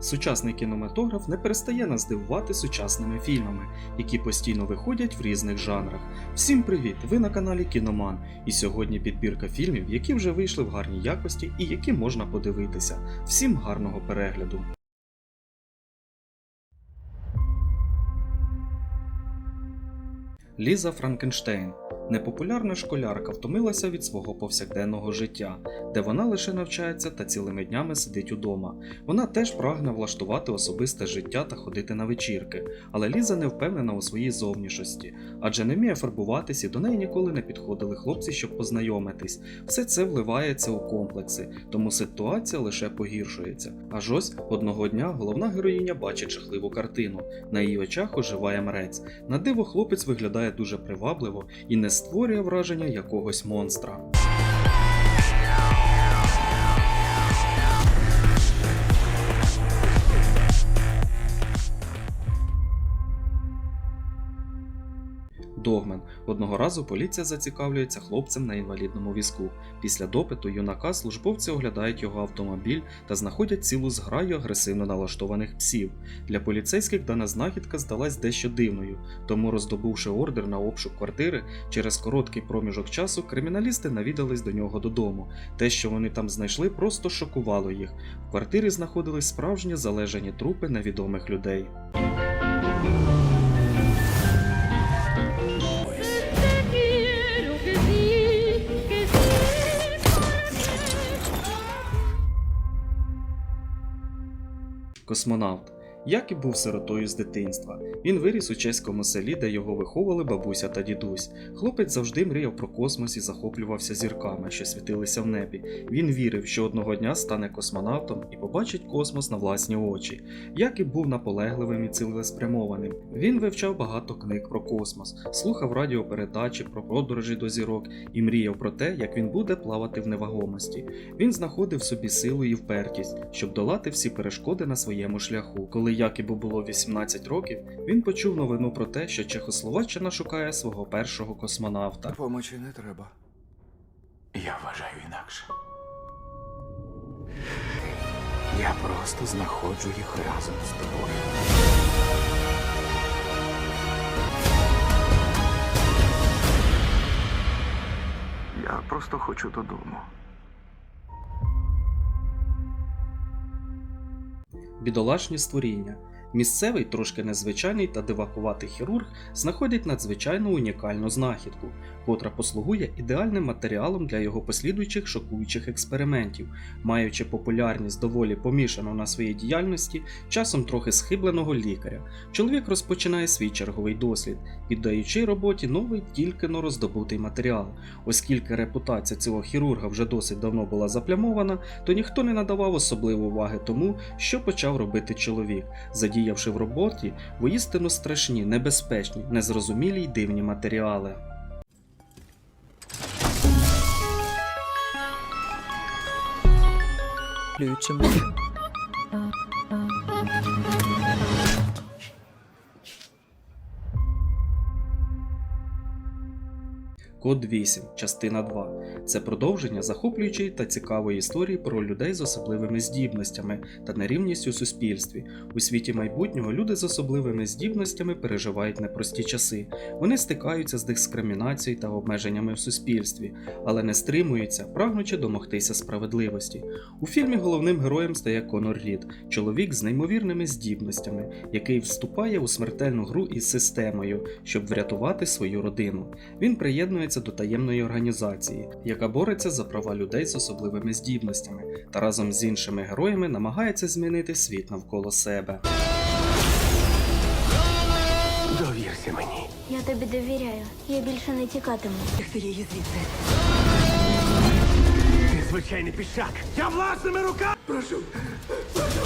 Сучасний кінематограф не перестає нас дивувати сучасними фільмами, які постійно виходять в різних жанрах. Всім привіт! Ви на каналі Кіноман, і сьогодні підбірка фільмів, які вже вийшли в гарній якості і які можна подивитися. Всім гарного перегляду! Ліза Франкенштейн непопулярна школярка втомилася від свого повсякденного життя, де вона лише навчається та цілими днями сидить удома. Вона теж прагне влаштувати особисте життя та ходити на вечірки, але Ліза не впевнена у своїй зовнішості, адже не вміє фарбуватись і до неї ніколи не підходили хлопці, щоб познайомитись. Все це вливається у комплекси, тому ситуація лише погіршується. Аж ось одного дня головна героїня бачить жахливу картину. На її очах оживає мрець. На диво хлопець виглядає дуже привабливо і не створює враження якогось монстра. Догмен. Одного разу поліція зацікавлюється хлопцем на інвалідному візку. Після допиту юнака службовці оглядають його автомобіль та знаходять цілу зграю агресивно налаштованих псів. Для поліцейських дана знахідка здалась дещо дивною, тому, роздобувши ордер на обшук квартири, через короткий проміжок часу криміналісти навідались до нього додому. Те, що вони там знайшли, просто шокувало їх. В квартирі знаходились справжні залежані трупи невідомих людей. Космонавт. Як і був сиротою з дитинства. Він виріс у чеському селі, де його виховували бабуся та дідусь. Хлопець завжди мріяв про космос і захоплювався зірками, що світилися в небі. Він вірив, що одного дня стане космонавтом і побачить космос на власні очі. Як і був наполегливим і цілеспрямованим. Він вивчав багато книг про космос, слухав радіопередачі про подорожі до зірок і мріяв про те, як він буде плавати в невагомості. Він знаходив собі силу і впертість, щоб долати всі перешкоди на своєму шляху. Коли Якібу було 18 років, він почув новину про те, що Чехословаччина шукає свого першого космонавта. Помочі не треба. Я вважаю інакше. Я просто знаходжу їх разом з тобою. Я просто хочу додому. Бідолашні створіння. Місцевий, трошки незвичайний та дивакуватий хірург знаходить надзвичайно унікальну знахідку, котра послугує ідеальним матеріалом для його послідуючих шокуючих експериментів, маючи популярність доволі помішану на своїй діяльності, часом трохи схибленого лікаря. Чоловік розпочинає свій черговий дослід, піддаючи роботі новий тільки но роздобутий матеріал. Оскільки репутація цього хірурга вже досить давно була заплямована, то ніхто не надавав особливої уваги тому, що почав робити чоловік, задіявши в роботі воїстину страшні, небезпечні, незрозумілі й дивні матеріали. Включимо. Код 8, частина 2. Це продовження захоплюючої та цікавої історії про людей з особливими здібностями та нерівністю у суспільстві. У світі майбутнього люди з особливими здібностями переживають непрості часи. Вони стикаються з дискримінацією та обмеженнями в суспільстві, але не стримуються, прагнучи домогтися справедливості. У фільмі головним героєм стає Конор Рід, чоловік з неймовірними здібностями, який вступає у смертельну гру із системою, щоб врятувати свою родину. Він приєднується до таємної організації, яка бореться за права людей з особливими здібностями, та разом з іншими героями намагається змінити світ навколо себе. Довірся мені. Я тобі довіряю. Я більше не тікатиму. Ти її звідси. Ти звичайний пішак. Я власними руками. Прошу. Прошу.